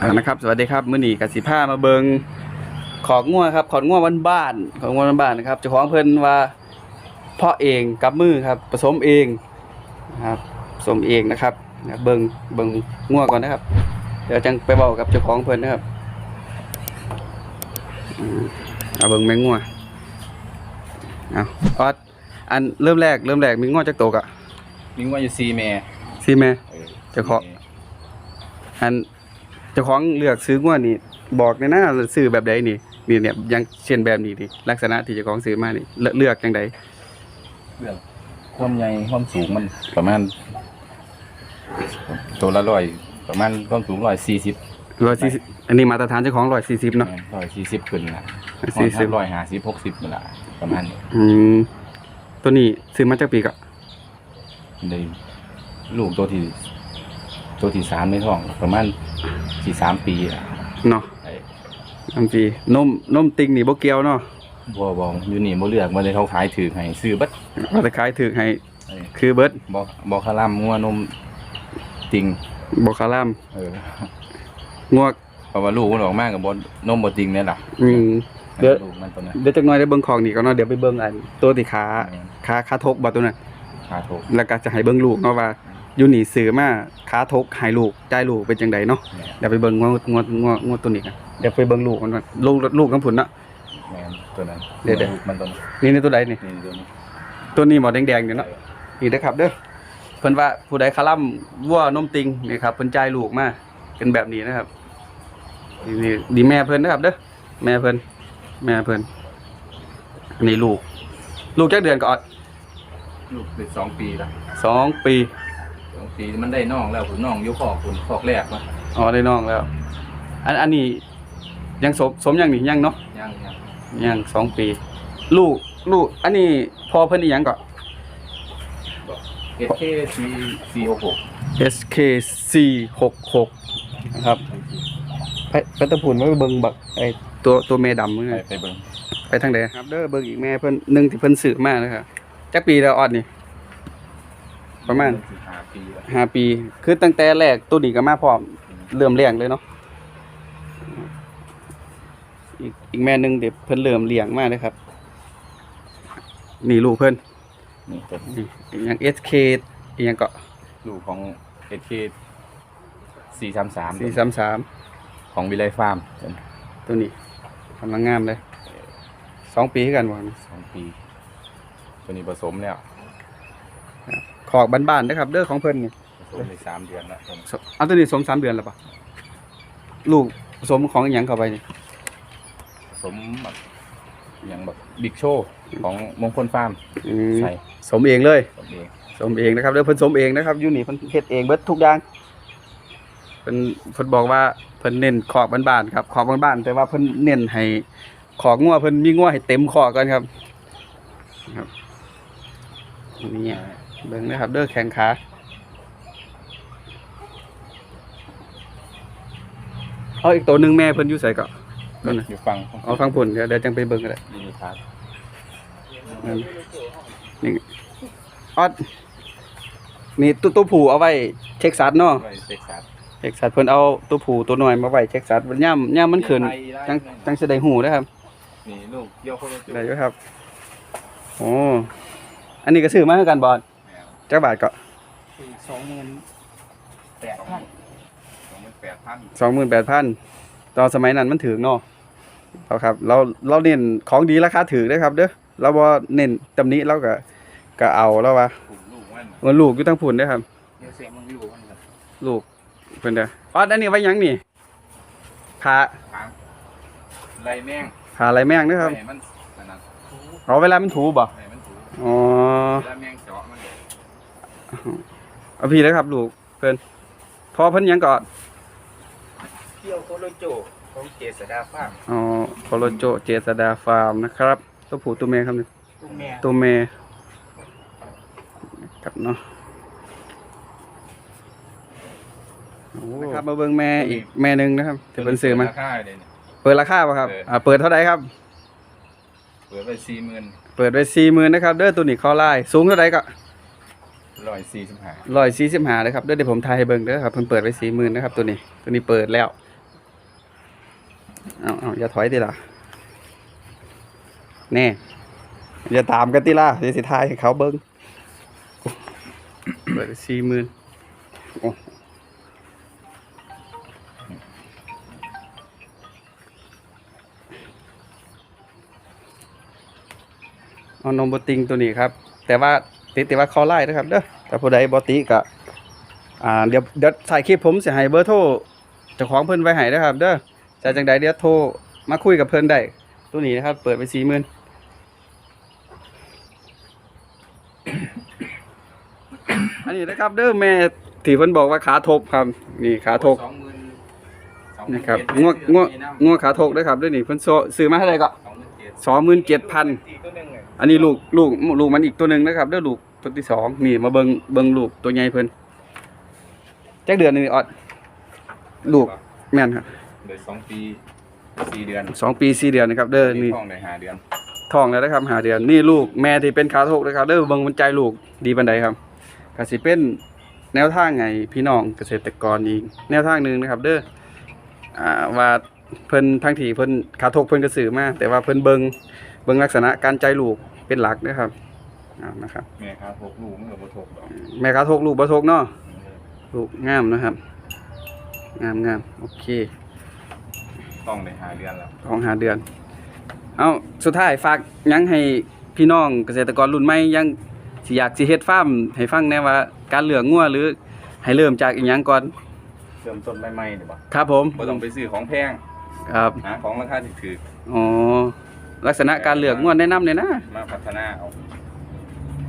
อ่านะครับสวัสดีครับมื้อนี้กสิผ้ามาเบิงขอกงัวครับขอกงัวบ้านๆของงัวบ้านๆนะครับเจ้าของเพิ่นว่าเพาะเองกับมือครับผสมเองนะครับผสมเองนะครับนะเบิงเบิงงัวก่อนนะครับ เดี๋ยวจังไปบอกกับเจ้าของเพิ่นนะครับอืมเอาเบิงแมงงัวเอาออดอันเริ่มแรกเริ่มแรกมีงัวจักโตกอะมีว่าอยู่ซีแม่สิแม่เออเจ้าของ อัน เจ้าของเลือกซื้องวดนี่บอกในหน้าซื้อแบบใดนี่นี่เนี่ยอยังเช่นแบบนี้นี่ลักษณะที่เจ้าของซื้อมานี่เลือกเลือกจังใดเรื่องความใหญ่ความสูงมันประมาณ ตัวละร้อยประมาณความสูงร้อยสี่สิบร้อยสี่สิบอันนี้มาตรฐานเจ้าของร้อยสี่สิบเนาะร้อยสี่สิบขึ้นนะ140ร้อยห้าสิบหกสิบเวลาประมาณนี้อืมตัวนี้ซื้อมาจากปีกะได้ลูกตัวที่ ตัวที่สามในท้องประมาณสี่สามปีอะเนาะไอ้อันปีนมนมติงนี่บ่เกี่ยวเนาะบัวบองอยู่นี่บ่เลือกมาเลยเขาขายถือให้ซื้อเบัดว่าแต่ขายถึกให้ไอ้คือเบิดบ่บ่คาร่ำงัวนมติงบ่คาร่ามเอองวกเพราะว่าลูกมันออกมากับบนนมบติงเนี่ยล่ะอืม เดี๋ยว ลูกมันตัวนั้นเดี๋ยวจักหน่อยได้เบิ่งของนี่ก่อนเนาะเดี๋ยวไปเบิ่งอันตัวที่ขาอืมขาขาทกบ่ตัวนั้นขาโถกแล้วก็จะให้เบิ่งลูกเนาะว่า อยู่นี่ซื้อมาขาทกให้ลูกจ่ายลูกเป็นจังไดเนาะเดี๋ยวไปเบิ่งงวดงวดงวดงวดตัวนี้กันเดี๋ยวไปเบิ่งลูกมันก่อนลูกลูกของผุนเนาะแม่นตัวนั้นเดี๋ยวเดี๋ยวลูกมันตัวนั้นนี่ในตัวใดนี่นี่ตัวนี้ตัวนี้หมอแดงๆอยู่เนาะนี่เด้อครับเด้อเพิ่นว่าผู้ใดคาล่ำวัวนมติงนี่ครับเพิ่นจ่ายลูกมาเป็นแบบนี้นะครับนี่นี่ดีแม่เพิ่นนะครับเด้อแม่เพิ่นแม่เพิ่นอันนี้ลูก ลูกจักเดือนก่อนลูกเป็นสองปีละสองปีสอง ปีมันได้น่องแล้วคุณน่องอยกคอกคุณคอกแรกวะอ๋อได้น้องแล้ว อันอันนี้ยังสมสมยังนี่ยังเนาะยังยังยังสองปี ลูกลูก อันนี้พอเพิ่นอีหยังก่อนเอสเคซีซีหกหก SKC 66นะครับไปไปตะพูนว่าไปเบิ่งบักไอตัวตัวแม่ดำมื้อไปไงไปเบิ้งไปทางใดครับเด้อเบิ่งอีกแม่เพิ่นหนึงที่เพิ่นซื้อมานะครับจักปีแล้วออดนี่ ประมาณ สิบห้าปีละห้าปี คือตั้งแต่แรกตัวนี้ก็มาพร้อมเริ่มเลี้ยงเลยเนาะอีกอีกแม่หนึงเดี๋ยวเพิ่นเริ่มเลี้ยงมาเลยครับ นี่ลูกเพิ่นนี่ตัวนี้นี่อีกอย่าง SK อีกอย่างก็ลูกของเอสเคสี่สามสาม433 ของวิไลฟาร์มตัวนี้ตัวนี้กำลังงามเลย สองปีคือกันบ่นี่สองปี ตัวนี้ผสมแล้วข อกบ้านๆนะครับ เด้อของเพิ่นนี่ผสมในสามเดือนแล้วตัวนี้สเอาตัวนี้สมสามเดือนแล้วปะลูกผสมของอหย่างเข้าไปนี่ผสมแบบอย่างแบบบิ๊กโชว์ของมงคลฟาร์มอืมใส่สมเองเลยตัวเองสมเองนะครับเด้อเพิ่นสมเองนะครับอยู่นี่เพิ่นเฮ็ดเองเบิดทุกอย่างเพิ่นเพิ่นบอกว่าเพิ่นเน้นขอกบ้านๆครับขอกบ้านๆแต่ว่าเพิ่นเน้นให้ขอกงัวเพิ่นมีงัวให้เต็มขอกก่อนครับครับนี่ เบิ่งนะครับ เด้อแข้งขาเอาอีกตัวหนึงแม่เพิ่นอยู่ไสก็ตัวนั้นอยู่ฟังเอาฟังผลเดี๋ยวเดี๋ยวจังไปเบิ่งก็ได้นี่ครับนั่นนี่ออดนี่ตัวตัวผู้เอาไว้เช็คสัตว์เนาะไว้เซ็กซัสเช็คสัตว์เพิ่นเอาตัวผู้ตัวน้อยมาไว้เช็คสัตว์ย่ำย่ำมันขึ้นจังจังสิได้หูนะครับนี่ลูกเกี่ยวคนละจุดได้อยู่ครับโอ้อันนี้ก็ซื้อมาคือกันบ่ จักบาทก็สองหมื่นแปดพันสองหมื่นแปดพัน28,000ตอนสมัยนั้นมันถึงเนาะเอาครับ เราเราเน้นของดีราคาถูกเด้อครับ เด้อเราบ่เน้นตำหนิเราก็ก็เอาแล้วว่าถูกลูกมันมันลูกอยู่ทั้งพุ่นเด้อครับเดี๋ยวเสียงมันอยู่มันครับลูกเพิ่นเด้อออดอันนี้ไว้หยังนี่ผ่าทางไรแม่งผ่าอะไรแม่งเด้อครับให้มันอันนั้นเอาเวลามันถูบ่ให้มันถูกอ๋อ เวลาแม่ง เจาะมันเดี๋ยวเอาพี่เลยครับ ลูกเพิ่นพอเพิ่นหยังก่อนเกี่ยวโคโลโจของเจษดาฟาร์มอ๋อโคโลโจเจษดาฟาร์มนะครับตัวผู้ตัวแม่ครับนี่ตุ้แม่ตัวแม่ครับเนาะโอ้ครับมาเบิ่งแม่อีกแม่หนึงนะครับที่เพิ่นซื้อมาราคาเลยเนี่ย เปิดราคาป่ะครับเปิดอ่าเปิดเท่าไหร่ครับ เปิดไปสี่หมื่นเปิดไว้40,000นะครับ เด้อตัวนี้คอลายสูงเท่าไหร่ก็ ร้อยสี่สิบห้า145เลยครับเด้อเดี๋ยวผมทายให้เบิ่งเด้อครับเพิ่นเปิดไว้40,000นนะครับ ตัวนี้ตัวนี้เปิดแล้วเอาเอาอย่าถอยติล่ะแน่อย่าตามกันติล่ะเดี๋ยวสิทายให้เขาเบิ้งเปิดสี่หมื่นอ้เอานมบติงตัวนี้ครับ แต่ว่า ติดแต่ว่าเขาไล่นะครับเด้อแต่ผู้ใดบอติก็อ่าเดี๋ยวเดี๋ยวถ่ายคลิปผมจะให้เบอร์โทรเจ้าของเพิ่นไว้ให้นะครับเด้อจะจังใดเดี๋ยวโทรมาคุยกับเพิ่นได้ตัวนี้นะครับ เปิดไปสี่หมื่นอันนี้นะครับเด้อแม่ที่เพิ่นบอกว่าขาทบครับนี่ขาทกสองหมื่นสองหนี่มื่นครับเจ็ดงวงวงมีน้งวขาทกด้วยครับเด้วยนี่เพิ่นโซซื้อมาเท่าไหร่ก็ำสองหมื่นเจ็ดสองหมื่นเจ็ดพัน อีกตัวหนึ่งเลยอันนี้ลูกลูกลูกมันอีกตัวหนึ่งนะครับเด้อลูกตัวที่สองนี่มาเบิงเบิงลูกตัวใหญ่เพิ่นจักเดือนหนึงนี่ออดลูกแม่นครับเดือนสองปีสี่เดือนสองปีสี่เดือนนะครับ เด้อนี่ท้องได้ห้าเดือนท้องแล้วนะครับหาเดือนนี่ลูกแม่ที่เป็นขาทกนะครับเด้อเบิงมันใจลูกดีปานใดครับก็สิเป็นแนวทางไงพี่น้องเกษตรกรอีกแนวทางหนึ่งนะครับ เด้ออ่าว่าเพิ่นทั้งที่เพิ่นขาทกเพิ่นก็ซื้อมาแต่ว่าเพิ่นเบิง เบิงลักษณะการใจลูกเป็นหลักนะครับเอานะครับ แม่ครับหกลูกมันก็บ่ทกดอกแม่ขาทกลูกบ่ทกเนาะลูกงามนะครับ งามงามโอเคต้องได้ห้าเดือนแล้วท้องหาเดือน เอาสุดท้ายฝากหยังให้พี่น้องเกษตรกรรุ่นใหม่ยังสิอยากสิเฮ็ดฟาร์มให้ฟังแน่ว่าการเลือกงัวหรือให้เริ่มจากอีหยังก่อนเริ่มต้นใหม่ๆเดี๋ยวบ่ครับผมบ่ต้องไปซื้อของแพงครับหาของราคาถูกอ๋อ ลักษณะการเลือกงัวแนะนำเลยนะๆมาพัฒนาเอา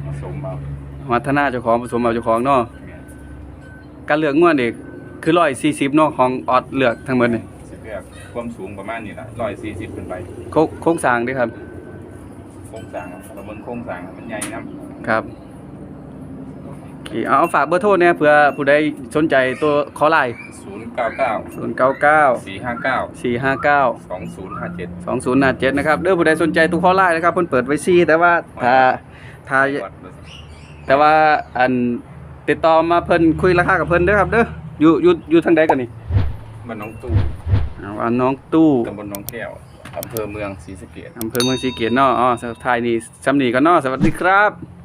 มาสมเอาวัฒนาเจ้าของผสมเอาเจ้าของเนาะแม่นการเลือกงัวนี่คือ140เนาะของออดเลือกทั้งหมดนี่สิเลือกความสูงประมาณนี้ล่ะร้อยสี่สิบขึ้นไปโครงโครงสร้างเด้ครับโครงสร้างเราเบิ่งโครงสร้างมันใหญ่นํครับโอ เคเอาฝากเบอร์โทรเนี่ยเผื่อผู้ใดสนใจตัวขอไลน์ศูนย์เก้าเก้า099สี่ห้าเก้า459สองศูนย์ห้าเจ็ด2057นะครับเด้อผู้ใดสนใจตัวขอไลน์นะครับเพิ่นเปิดไว้ซี่แต่ว่าถ้าถ้าแต่ว่าอันติดต่อมาเพิ่นคุยราคากับเพิ่นเด้อครับเด้ออยู่อยู่อยู่ทางใดกันนี่บ้านหน้องตู้เอาอันน้องตู้ตำบลหน้องแก้วอำเภอเมืองศรีสะเกษอำเภอเมืองศรีเกียรติเนาะอ๋อสุดท้ายนี่สำนีก็เนาะสวัสดีครับค